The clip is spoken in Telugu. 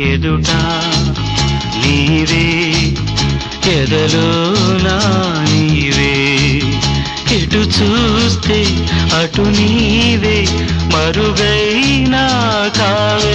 ఎదుట నీవే ఎదలో నీవే. ఎటు చూస్తే అటు నీవే మరుగైనా కావే.